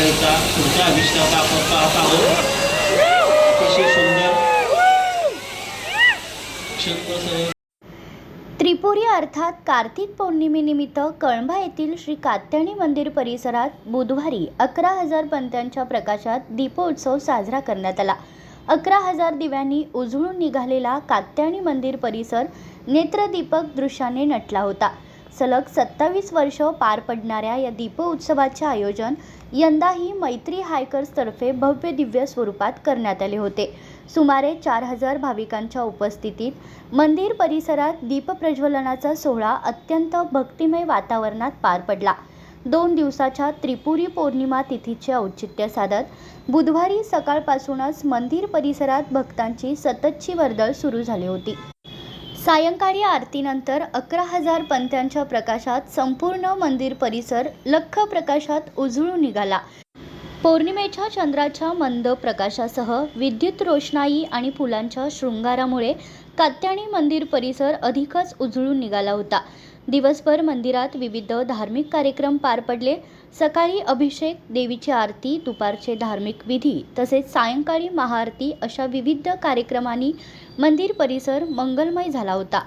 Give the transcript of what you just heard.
वेळेचा पुढच्या अभिषेकाचा आपण पाहत आहोत. अतिशय सुंदर त्रिपुरी अर्थात कार्तिक पौर्णिमेनिमित्त कळंबा येथील श्री कात्याणी मंदिर परिसरात बुधवारी अकरा हजार पंत्यांच्या प्रकाशात दीपोत्सव साजरा करण्यात आला. अकरा हजार दिव्यांनी उजळून निघालेला कात्याणी मंदिर परिसर नेत्रदीपक दृश्याने नटला होता. सलग सत्तावीस वर्ष पार पडणाऱ्या या दीपोत्सवाचे आयोजन यंदाही मैत्री हायकर्सतर्फे भव्य दिव्य स्वरूपात करण्यात आले होते. सुमारे चार हजार भाविकांच्या उपस्थितीत मंदिर परिसरात दीपप्रज्वलनाचा सोहळा अत्यंत भक्तिमय वातावरणात पार पडला. दोन दिवसाच्या त्रिपुरी पौर्णिमा तिथीचे औचित्य साधत बुधवारी सकाळपासूनच मंदिर परिसरात भक्तांची सततची वर्दळ सुरू झाली होती. सायंकाळी आरतीनंतर अकरा हजार पंत्यांच्या प्रकाशात संपूर्ण मंदिर परिसर लख्ख प्रकाशात उजळून निघाला. पौर्णिमेच्या चंद्राच्या मंद प्रकाशासह विद्युत रोषणाई आणि फुलांच्या शृंगारामुळे कात्याणी मंदिर परिसर अधिकच उजळून निघाला होता. दिवसभर मंदिरात विविध धार्मिक कार्यक्रम पार पडले. सकाळी अभिषेक देवीची आरती दुपारचे धार्मिक विधी तसेच सायंकाळी महाआरती अशा विविध कार्यक्रमांनी मंदिर परिसर मंगलमय झाला होता.